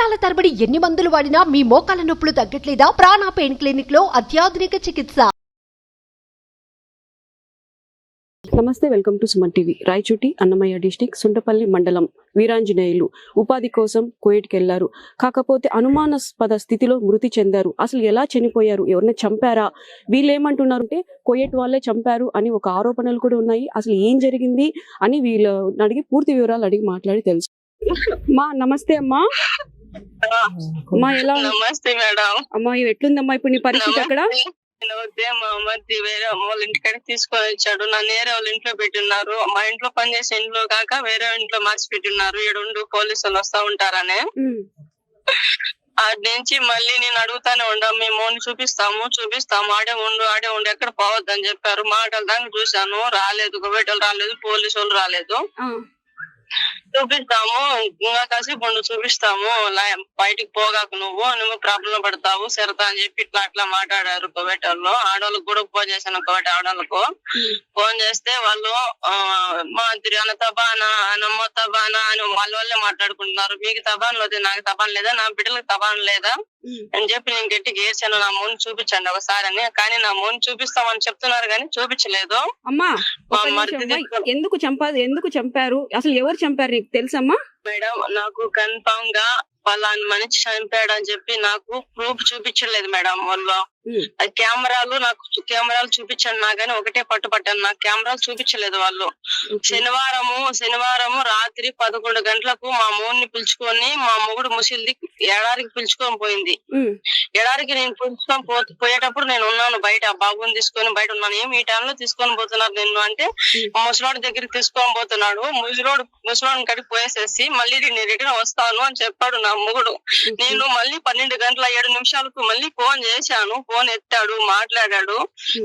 సంవత్సరాల తరబడి ఎన్ని మందులు వాడినా మీ మోకాల నొప్పులు తగ్గట్లేదా? ప్రాణ పెయిన్ క్లినిక్లో అత్యాధునిక చికిత్స. నమస్తే welcome to Suman TV. Rayachoti Annamayya district Suntapalli మండలం వీరాంజనేయులు. ఉపాధి కోసం కోయిట్కి వెళ్ళారు కాకపోతే అనుమానాస్పద స్థితిలో మృతి చెందారు. అసలు ఎలా చనిపోయారు? ఎవరిని చంపారా? వీళ్ళు ఏమంటున్నారు అంటే కోయట్ వాళ్ళే చంపారు అని ఒక ఆరోపణలు కూడా ఉన్నాయి. అసలు ఏం జరిగింది అని వీళ్ళు అడిగి పూర్తి వివరాలు అడిగి మాట్లాడి తెలుసు. మా నమస్తే అమ్మా. అమ్మా ఎలా నమస్తే మేడం. అమ్మా ఎట్లుందమ్మా ఇప్పుడు నీ పరిస్థితి అక్కడ? వద్దే మా మధ్య వేరే అమ్మ వాళ్ళ ఇంటికాడికి తీసుకొని వచ్చాడు. నన్ను వేరే వాళ్ళ ఇంట్లో పెట్టున్నారు. మా ఇంట్లో పనిచేసే ఇంట్లో కాక వేరే ఇంట్లో మార్చి పెట్టున్నారు. ఏడుండు పోలీసు వాళ్ళు వస్తా ఉంటారనే. అటు నుంచి మళ్ళీ నేను అడుగుతానే ఉండా మేము చూపిస్తాము చూపిస్తాము. ఆడే ఉండు ఆడే ఉండు ఎక్కడ పోవద్దని చెప్పారు. మాటలు దాకా చూశాను. రాలేదు గొవ్వేటోళ్ళు రాలేదు పోలీసు వాళ్ళు రాలేదు చూపిస్తాము. ఇంకా కాసేపు ఉండు చూపిస్తాము. బయటికి పోగాకు నువ్వు నువ్వు ప్రాబ్లం పడతావు సరదా అని చెప్పి ఇట్లా అట్లా మాట్లాడారు కోవేటోళ్ళు ఆడవాళ్ళకి కూడా ఫోన్ చేశాను కోవేట ఆడవాళ్ళకు ఫోన్ చేస్తే వాళ్ళు మాదిరి అన్న తబానా నమ్మ తబానా అని వాళ్ళ వాళ్ళే మాట్లాడుకుంటున్నారు. మీకు తబాన్ లేదు? నాకు తబాన్ లేదా? నా బిడ్డలకు తబాన్ లేదా. అని చెప్పి నేను గట్టిగా ఏడ్చాను. నా మూని చూపించండి ఒకసారి అని. కానీ నా మూని చూపిస్తామని చెప్తున్నారు కానీ చూపించలేదు. మా అమ్మా. ఎందుకు చంపారు ఎందుకు చంపారు? అసలు ఎవరు చంపారు నీకు తెలుసమ్మా? మేడం నాకు కన్ఫామ్గా వాళ్ళ మనిషి చనిపోయాడు అని చెప్పి నాకు ప్రూఫ్ చూపించలేదు మేడం వాళ్ళు. కెమెరాలు నాకు కెమెరాలు చూపించాను నా కానీ ఒకటే పట్టుపట్టాను నాకు కెమెరాలు చూపించలేదు వాళ్ళు. శనివారము శనివారము రాత్రి పదకొండు గంటలకు మా మూడిని పిలుచుకొని మా మొగుడు ముసిల్ది ఎడారికి పిలుచుకొని పోయింది. ఎడారికి నేను పిలుచుకొని పో పోయేటప్పుడు నేను ఉన్నాను బయట. బాబుని తీసుకొని బయట ఉన్నాను. ఏమి ఈ టైంలో తీసుకొని పోతున్నారు నిన్ను అంటే ముసలోడి దగ్గరికి తీసుకొని పోతున్నాడు. ముసలోడు ముసలోడిని కడికి పోయేసేసి మళ్ళీ నేను రిటర్న్ వస్తాను అని చెప్పాడు నా మొగుడు. నేను మళ్ళీ పన్నెండు గంటల ఏడు నిమిషాలకు మళ్ళీ ఫోన్ చేశాను. ఫోన్ ఎత్తాడు మాట్లాడాడు.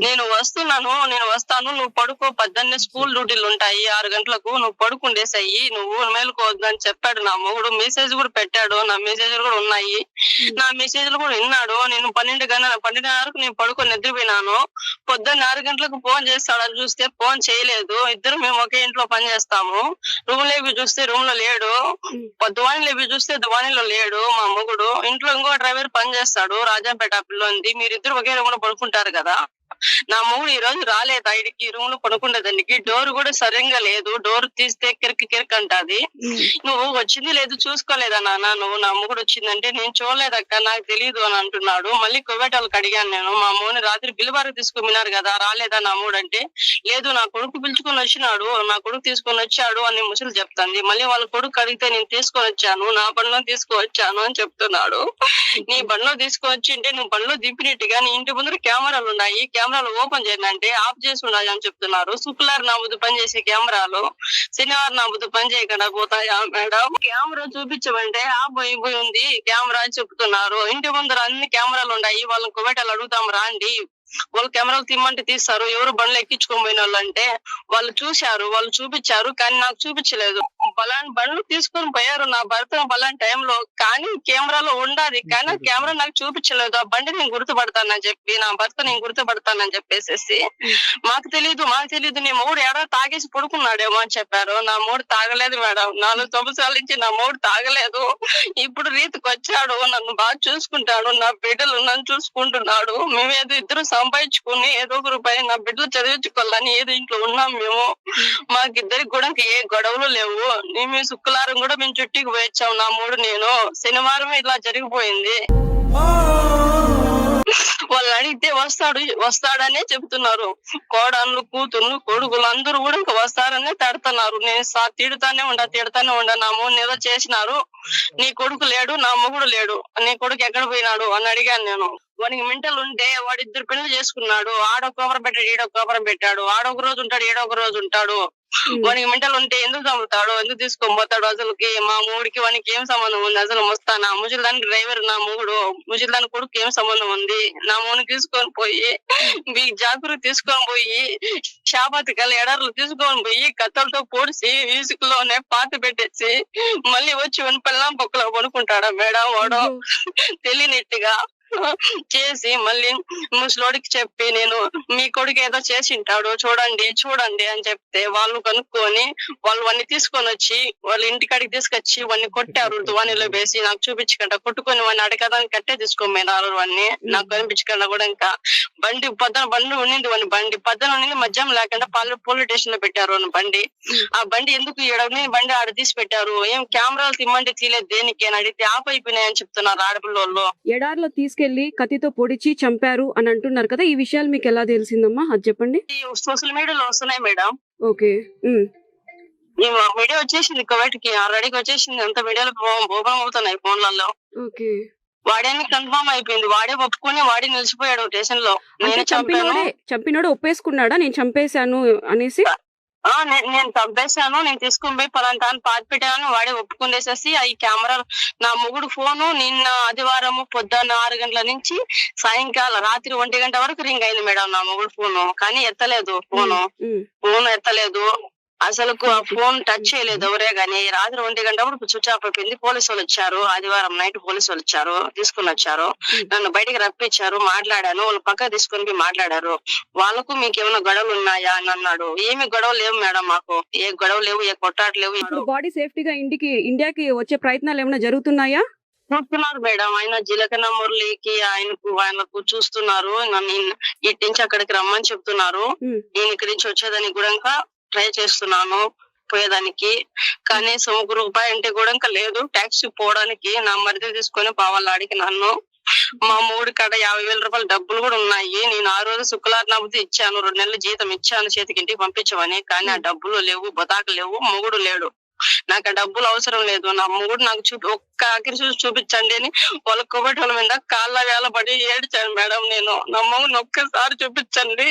నేను వస్తున్నాను నేను వస్తాను నువ్వు పడుకో పద్దన్నే స్కూల్ డ్యూటీలు ఉంటాయి ఆరు గంటలకు నువ్వు పడుకుండేసాయి నువ్వు మేలుకోవద్దు అని చెప్పాడు. నా మొగుడు మెసేజ్ కూడా పెట్టాడు నా మెసేజ్లు కూడా ఉన్నాయి. నా మెసేజ్లు కూడా విన్నాడు. నేను పన్నెండు గంటల పన్నెండున్నరకు నేను పడుకొని నిద్రపోయినాను. పొద్దున్న ఆరు గంటలకు ఫోన్ చేస్తాడని చూస్తే ఫోన్ చేయలేదు. ఇద్దరు మేము ఒకే ఇంట్లో పని చేస్తాము. రూమ్ లేవి చూస్తే రూమ్లో లేడు దువాణి లేవి చూస్తే దువాణిలో లేడు మా మొగుడు. ఇంట్లో ఇంకో డ్రైవర్ పని చేస్తాడు. రాజాపేట పిల్లోంది ఇద్దరు ఒకే రూమ్లో పడుకుంటారు కదా. నా మొగుడు ఈ రోజు రాలేదు? ఐడికి రూమ్లో పడుకునేదానికి డోర్ కూడా సరిగ్గా లేదు. డోర్ తీస్తే కిరికి కిరికి అంటాది. నువ్వు వచ్చింది లేదు చూసుకోలేదా నాన్న? నువ్వు నా మొగుడు వచ్చిందంటే నేను చూడలేదక్క నాకు తెలియదు అని అంటున్నాడు. మళ్ళీ కొవ్వేటాలకు అడిగాను నేను. మా అమ్మని రాత్రి బిల్లుబారు తీసుకున్నారు కదా రాలేదా నా మూడు అంటే? లేదు నా కొడుకు పిలుచుకొని వచ్చినాడు. నా కొడుకు తీసుకొని వచ్చాడు అని ముసలి చెప్తాంది. మళ్ళీ వాళ్ళ కొడుకు అడిగితే నేను తీసుకొని వచ్చాను. నా బండ్లో తీసుకువచ్చాను అని చెప్తున్నాడు. నీ బండ్లో తీసుకొచ్చి అంటే నువ్వు బండ్లో దింపినట్టుగా నీ ఇంటి ముందర కెమెరాలు ఉన్నాయి. కెమెరాలు ఓపెన్ చేయండి అంటే ఆఫ్ చేసి ఉండాలి అని చెప్తున్నారు. శుక్రవారం నా పనిచేసే పని చేసే కెమెరాలు శనివారం నా పని చేయకుండా పోతాయా మేడం? కెమెరా చూపించమంటే ఆఫ్ అయిపోయి ఉంది కెమెరా అని చెప్తున్నారు. ఇంటి ముందర అన్ని కెమెరాలు ఉన్నాయి వాళ్ళని కుబేటలు అడుగుతాం రాండి. వాళ్ళు కెమెరాలు తిమ్మంటే తీస్తారు ఎవరు బండ్లు ఎక్కించుకొని పోయిన వాళ్ళు అంటే వాళ్ళు చూశారు వాళ్ళు చూపించారు కానీ నాకు చూపించలేదు. బలాన్ బండ్లు తీసుకొని పోయారు నా భర్త బలాన్ టైంలో. కానీ కెమెరాలో ఉండాలి కానీ కెమెరా నాకు చూపించలేదు. ఆ బండి నేను గుర్తుపడతానని చెప్పి నా భర్త నేను గుర్తుపడతానని చెప్పేసి మాకు తెలియదు మాకు తెలియదు నీ మూడు ఎడో తాగేసి పడుకున్నాడేమో అని చెప్పారు. నా మూడు తాగలేదు మేడం. నాలుగు సంవత్సరాల నుంచి నా మూడు తాగలేదు. ఇప్పుడు రీతికి వచ్చాడు. నన్ను బాగా చూసుకుంటాడు. నా బిడ్డలు నన్ను చూసుకుంటున్నాడు. మేమేదో ఇద్దరు సంపాదించుకుని ఏదో ఒక రూపాయి నా బిడ్డలు చదివించుకోవాలని ఏదో ఇంట్లో ఉన్నాం మేము. మాకిద్దరికి కూడా ఏ గొడవలు లేవు. మేము శుక్రవారం కూడా మేము చుట్టికి పోయొచ్చాం. నా మూడు నేను. శనివారం ఇలా జరిగిపోయింది. వాళ్ళు అడిగితే వస్తాడు వస్తాడనే చెప్తున్నారు. కోడళ్ళు కూతుర్లు కొడుకులు అందరూ కూడా ఇంకా వస్తారనే తడుతున్నారు. నేను సా- తిడుతానే ఉండా తిడతానే ఉండా. నా మూడు ఏదో చేసినారు. నీ కొడుకు లేడు నా మొగుడు లేడు. నీ కొడుకు ఎక్కడ పోయినాడు? అని అడిగాను నేను. వానికి మెంటల్ ఉంటే వాడు ఇద్దరు పెళ్ళి చేసుకున్నాడు. ఆడొక కోపరం పెట్టాడు ఈడొక కోపరం పెట్టాడు. ఆడొక రోజు ఉంటాడు ఏడొక రోజు ఉంటాడు. వానికి మెంటల్ ఉంటే ఎందుకు చంపుతాడు? ఎందుకు తీసుకొని పోతాడు? అసలుకి మా మూడికి వానికి ఏం సంబంధం ఉంది? అసలు ముస్తానా? ముసలిదానికి డ్రైవర్ నా మూడు. ముసలిదాని కొడుకు ఏం సంబంధం ఉంది? నా మూని తీసుకొని పోయి మీ జాగ్రత్త తీసుకొని పోయి షాబాతి కల ఎడర్లు తీసుకొని పోయి కత్తలతో పొడిచి ఇసుకలోనే పాత పెట్టేసి మళ్ళీ వచ్చి వని పిల్లం పక్కలో పడుకుంటాడా మేడం వాడు? తెలియనట్టుగా చేసి మళ్ళీ ముసలోడికి చెప్పి నేను మీ కొడుకు ఏదో చేసింటాడు చూడండి చూడండి అని చెప్తే వాళ్ళు కనుక్కొని వాళ్ళు వాడిని తీసుకొని వచ్చి వాళ్ళ ఇంటికాడికి తీసుకొచ్చి వాడిని కొట్టారు. దువానిలో వేసి నాకు చూపించకుండా కొట్టుకొని వాడిని అడగదానికి కట్టే తీసుకోమన్నారు వాడిని నాకు కనిపించకుండా కూడా ఇంకా బండి పొద్దున బండి ఉండింది వాని బండి. పొద్దున ఉండింది మధ్యాహ్నం లేకుండా పాలు పోలీస్ స్టేషన్లో పెట్టారు వాని బండి. ఆ బండి ఎందుకు ఉన్నింది బండి ఆడ తీసి పెట్టారు. ఏం కెమెరాలు తిమ్మంటే తీలేదు దేనికి అని అడిగితే ఆఫ్ అయిపోయినాయని చెప్తున్నారు ఆడపిల్లలు ఎడారిలో తీసుకెళ్ళి కత్తితో పొడిచి చంపారు అని అంటున్నారు కదా ఈ విషయాలు మీకు ఎలా తెలిసిందమ్మా? అది చెప్పండి. సోషల్ మీడియాలో వస్తున్నాయి మేడం. ఓకే వీడియో వచ్చేసింది కోవిడ్కి ఆల్రెడీకి వచ్చేసింది. అంత వీడియోలు ఓపెన్ అవుతున్నాయి ఫోన్లలో. ఓకే. వాడేని కన్ఫర్మ్ అయిపోయింది. వాడే ఒప్పుకొని వాడే నిలిచిపోయాడు స్టేషన్లో నేను చంపాను. చంపినోడే చంపినోడు ఒప్పేసుకున్నాడా? నేను చంపేశాను అనేసి? నేను చంపేశాను నేను తీసుకుని పోయి అని పాతి పెట్టాను వాడే ఒప్పుకునేసేసి ఈ కెమెరా నా మొగుడు ఫోను నిన్న ఆదివారము పొద్దున్న ఆరు గంటల నుంచి సాయంకాలం రాత్రి ఒంటి గంట వరకు రింగ్ అయింది మేడం నా మొగుడు ఫోను. కానీ ఎత్తలేదు ఫోను. ఫోన్ ఎత్తలేదు. అసలు ఆ ఫోన్ టచ్ చేయలేదు ఎవరే గానీ. రాత్రి ఒంటి గంట అప్పుడు స్విచ్ ఆఫ్ అయిపోయింది. పోలీసు వాళ్ళు వచ్చారు. ఆదివారం నైట్ పోలీసు వాళ్ళు వచ్చారు తీసుకుని వచ్చారు. నన్ను బయటికి రప్పించారు మాట్లాడాను. వాళ్ళు పక్క తీసుకొని మాట్లాడారు. వాళ్ళకు మీకు ఏమైనా గొడవలు ఉన్నాయా? అని అన్నాడు. ఏమి గొడవలు లేవు మేడం మాకు. ఏ గొడవ లేవు ఏ కొట్టాట లేవు బాడీ సేఫ్టీగా ఇంటికి ఇండియాకి వచ్చే ప్రయత్నాలు ఏమైనా జరుగుతున్నాయా? చూస్తున్నారు మేడం. ఆయన జీలకన్న మురళికి ఆయనకు ఆయనకు చూస్తున్నారు. ఇటు నుంచి అక్కడికి రమ్మని చెప్తున్నారు. నేను ఇక్కడి నుంచి వచ్చేదానికి కూడా ఇంకా ట్రై చేస్తున్నాను పోయేదానికి. కనీసం ఒక రూపాయి అంటే కూడా ఇంకా లేదు. ట్యాక్సీ పోవడానికి నా మరిది తీసుకొని పోవాలి ఆడికి నన్ను. మా మూడు కాడ యాభై వేల రూపాయల డబ్బులు కూడా ఉన్నాయి. నేను ఆ రోజు శుక్రవారం నవ్వుతూ ఇచ్చాను. రెండు నెలల జీతం ఇచ్చాను. చేతికి ఇంటికి పంపించమని. కానీ ఆ డబ్బులు లేవు బతాకు లేవు మొగుడు లేడు. నాకు డబ్బులు అవసరం లేదు. నా మొగుడు నాకు చూపి ఒక్క ఆఖరి చూసి చూపించండి అని వాళ్ళ కొబ్బరి మీద కాళ్ళ వేల పడి ఏడ్చాను మేడం నేను. నా మొగుడిని ఒక్కసారి చూపించండి.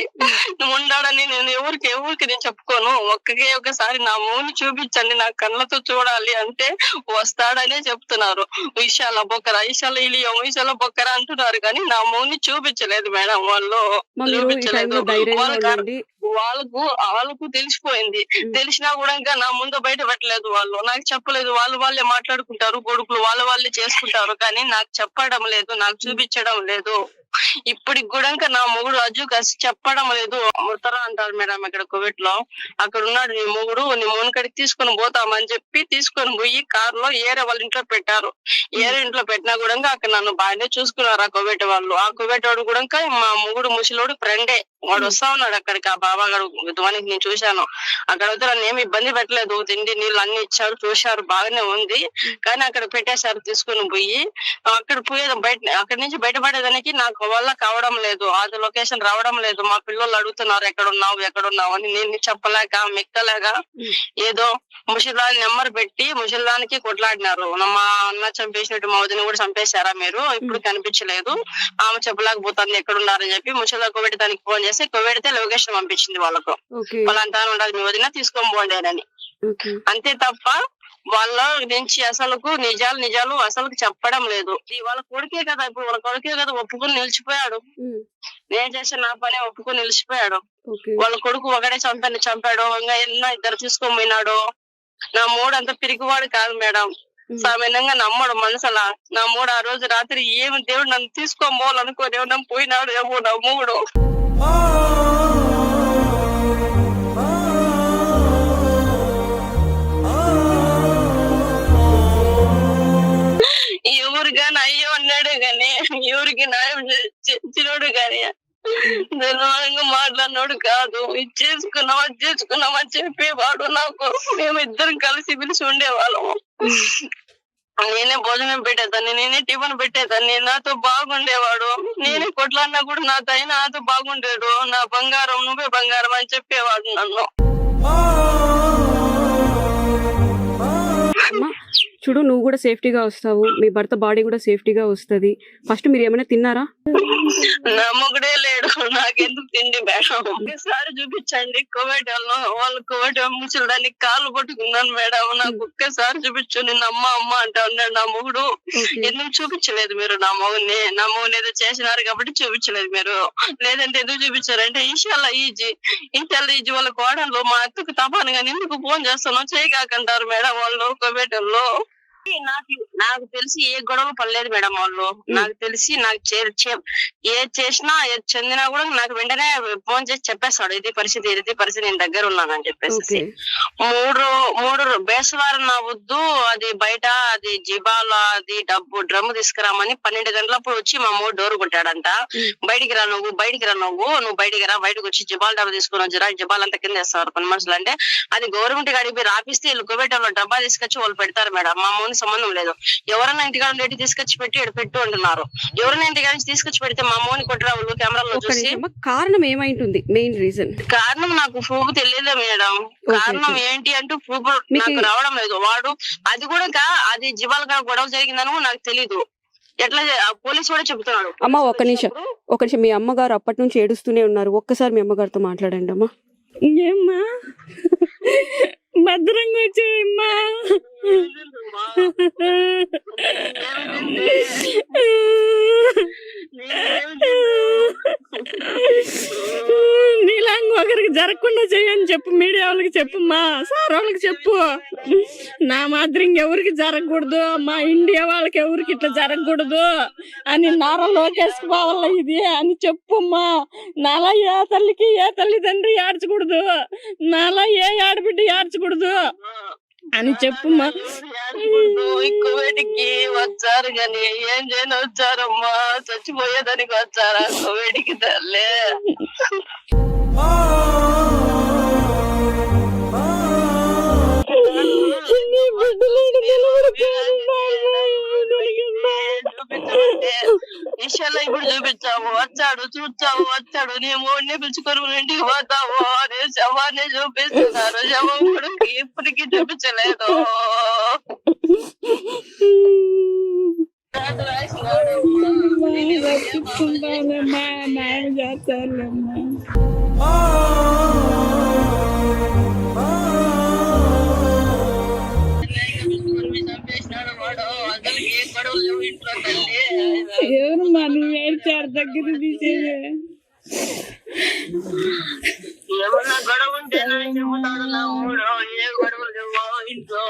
నువ్వు ఉండాడని నేను ఎవరికి ఎవరికి నేను చెప్పుకోను. ఒక్కకే ఒకసారి నా మూని చూపించండి. నా కళ్ళతో చూడాలి అంటే వస్తాడనే చెప్తున్నారు. విషయాల బొక్కర విషయాల ఇలియం విషయాల బొక్కర అంటున్నారు కానీ నా మూని చూపించలేదు మేడం వాళ్ళు. ధైర్యంగా వాళ్ళకి వాళ్ళకు తెలిసిపోయింది. తెలిసినా కూడా ఇంకా నా ముందు బయట పెట్టలేదు. వాళ్ళు. నాకు చెప్పలేదు. వాళ్ళు వాళ్ళే మాట్లాడుకుంటారు కొడుకులు వాళ్ళ వాళ్ళే చేసుకుంటారు. కానీ నాకు చెప్పడం లేదు నాకు చూపించడం లేదు. ఇప్పటికి కూడా ఇంకా నా మొగుడు అజు కసి చెప్పడం లేదు. ముత్తర అంటారు మేడం ఇక్కడ కోవిడ్లో. అక్కడ ఉన్నాడు నీ మొగుడు నీ మునకడికి తీసుకొని పోతామని చెప్పి తీసుకొని పోయి కార్లో ఏరే వాళ్ళ ఇంట్లో పెట్టారు. ఏరే ఇంట్లో పెట్టినా కూడా అక్కడ నన్ను బాగానే చూసుకున్నారు ఆ కోవిడ్ వాళ్ళు. ఆ కోవిడ్ వాడు కూడా మా మొగుడు ముసలోడు ఫ్రెండే వాడు వస్తా ఉన్నాడు అక్కడికి ఆ బాబా గారు విధ్వానికి నేను చూశాను. అక్కడ వద్ద నన్ను ఏమి ఇబ్బంది పెట్టలేదు తిండి నీళ్ళు అన్ని ఇచ్చారు చూశారు బాగానే ఉంది. కానీ అక్కడ పెట్టేశారు తీసుకుని పోయి అక్కడ పోయేది బయట అక్కడి నుంచి బయటపడేదానికి నాకు వల్ల కావడం లేదు అది లొకేషన్ రావడం లేదు. మా పిల్లలు అడుగుతున్నారు ఎక్కడ ఉన్నావు ఎక్కడ ఉన్నావు అని నేను చెప్పలేక మెక్కలేక ఏదో ముసలిదాని నెంబర్ పెట్టి ముసలిదానికి కొట్లాడినారు. మా అన్న చంపేసినట్టు మా వదిన కూడా చంపేశారా మీరు? ఇప్పుడు కనిపించలేదు. ఆమె చెప్పలేకపోతుంది ఎక్కడ ఉన్నారని చెప్పి ముసలిదా కోవిడ్ దానికి ఫోన్ చేసి కోవిడ్తే లొకేషన్ పంపించింది వాళ్ళకు. వాళ్ళంతా ఉండాలి మీ వదిన తీసుకొని పోండి అని. ఓకే. అంతే తప్ప వాళ్ళ నుంచి అసలుకు నిజాలు నిజాలు అసలు చెప్పడం లేదు. వాళ్ళ కొడుకే కదా ఇప్పుడు వాళ్ళ కొడుకే కదా ఒప్పుకొని నిలిచిపోయాడు. నేను చేసిన నా పని ఒప్పుకొని నిలిచిపోయాడు. వాళ్ళ కొడుకు ఒకడే చంపని చంపాడు. ఇంకా ఎన్నో ఇద్దరు తీసుకొని పోయినాడు. నా మూడు అంత పిరికివాడు కాదు మేడం. సామాన్యంగా నమ్మడు మనసులా. నా మూడు ఆ రోజు రాత్రి ఏమి దేవుడు నన్ను తీసుకొని పోవాలనుకోని ఏమన్నా పోయినాడు ఏమో నా మూడు ఎవరు గాని అయ్యో అన్నాడు గాని ఎవరికి న్యాయం చేసినోడు గాని ధర్మంగా మాట్లాడినాడు కాదు. ఇది చేసుకున్నాం అది చేసుకున్నాం అని చెప్పేవాడు నాకు మేము ఇద్దరం కలిసి పిలిచి ఉండేవాళ్ళము. నేనే భోజనం పెట్టేదాన్ని నేనే టిఫిన్ పెట్టేదాన్ని నాతో బాగుండేవాడు. నేనే కొట్లాడినా కూడా నాతో అయినా నాతో బాగుండేడు. నా బంగారం నువ్వే బంగారం అని చెప్పేవాడు నన్ను. చూడు నువ్వు కూడా సేఫ్టీగా వస్తావు. మీ భర్త బాడీ కూడా సేఫ్టీగా వస్తది. ఫస్ట్ మీరు ఏమైనా తిన్నారా? నా మొగుడే లేడు. నాకెందుకు తిండి మేడం ఒక్కసారి చూపించండి. కోవిడ్ వాళ్ళు కోవిడ్ ముసలిదానికి కాళ్ళు పట్టుకున్నాను మేడం. నాకు ఒక్కసారి చూపించు నిన్న అమ్మ అమ్మ అంటా ఉన్నాడు నా మొగుడు. ఎందుకు చూపించలేదు మీరు నా మొగుడిని? నా మొగుని ఏదో చేసినారు కాబట్టి చూపించలేదు మీరు. లేదంటే ఎందుకు చూపించారంటే ఈశాల ఈజీ. ఈశాల ఈజీ. వాళ్ళ కోడళ్ళు మా అత్తకు తపాను కానీ ఎందుకు ఫోన్ చేస్తున్నావు? చేయకాకంటారు మేడం వాళ్ళు కోవిడ్ వాళ్ళు నాకు నాకు తెలిసి ఏ గొడవ పడలేదు మేడం వాళ్ళు. నాకు తెలిసి నాకు ఏ చేసినా ఏ చెందినా కూడా నాకు వెంటనే ఫోన్ చేసి చెప్పేస్తాడు ఇది పరిస్థితి ఇది పరిస్థితి నేను దగ్గర ఉన్నానని చెప్పేసి మూడు మూడు బేసవారం నా వద్దు అది బయట అది జిబాల అది డబ్బు డ్రమ్ తీసుకురామని పన్నెండు గంటలప్పుడు వచ్చి మా మూడు డోర్ కొట్టాడంట. బయటికి రా నువ్వు బయటికి రా నువ్వు నువ్వు బయటికి రా బయటకు వచ్చి జిబాల్ డబ్బా తీసుకుని వచ్చిరా జిబాల్ అంతా కింద వేస్తారు కొన్ని మనుషులు. అంటే అది గవర్నమెంట్ పోయి రాపిస్తే వీళ్ళు కుబేటంలో డబ్బా తీసుకొచ్చి వాళ్ళు పెడతారు మేడం. మా మూని సంబంధం లేదు. ఎవరైనా ఇంటికాడ ఉండేటి తీసుకొచ్చి పెట్టి ఈడ పెట్టు అంటున్నారు. ఎవరైనా ఇంటికాడ నుంచి తీసుకొచ్చి పెడితే మా మూని కొట్టరా వాళ్ళు కెమెరాలో చూసి. కారణం ఏమై ఉంటుంది మెయిన్ రీజన్ కారణం నాకు ప్రూఫ్ తెలియదు మేడం? కారణం. ఏంటి అంటూ ప్రూఫ్ నాకు రావడం లేదు. వాడు అది కూడా అది కాడ గొడవ జరిగిందని నాకు తెలీదు. ఎట్లా పోలీస్ కూడా చెప్తున్నాడు. అమ్మ, ఒక్క నిమిషం. ఒక నిమిషం. మీ అమ్మగారు అప్పటి నుంచి ఏడుస్తూనే ఉన్నారు. ఒక్కసారి మీ అమ్మగారితో మాట్లాడండి అమ్మా. ఏమ్మా? భద్రంగా వచ్చాయమ్మా నీలాంగ్ ఒకరికి జరగకుండా చేయని చెప్పు మీడియా వాళ్ళకి చెప్పుమ్మా సార్ వాళ్ళకి చెప్పు. నా మాదిరి ఇంకెవరికి జరగకూడదు మా ఇండియా వాళ్ళకి ఎవరికి ఇట్లా జరగకూడదు అని నారా లోకేష్ పోవాల ఇది అని చెప్పుమ్మా. నాలా ఏ తల్లికి ఏ తల్లిదండ్రి ఏడ్చకూడదు. నాలా ఏ ఆడబిడ్డ ఏడ్చకూడదు. అని చెప్పుమ్మా. కోవిడ్కి వచ్చారు కానీ ఏం చేయని వచ్చారమ్మా. చచ్చిపోయేదానికి వచ్చారా? కోవిడ్కి తల్లే. నీ బిడ్డలు నిలబడుకోవాలి ఈశ్వర్లో ఇప్పుడు చూపించాము వచ్చాడు చూచావు వచ్చాడు. నీ మూడిని పిలుచుకొని ఇంటికి పోతావు అని శవాన్ని చూపిస్తున్నారు. శవం కూడా ఇప్పటికీ చూపించలేదు. రక్షించుకుంటానమ్మా న్యాయం చేస్తానులేమ్మా ఎవరు మనం ఏడ్చారు దగ్గర తీసేది ఏమన్నా గొడవ ఉంటే నాకు చెబుతాడు నా ఊరు ఏ గొడవలు లేవు ఇంట్లో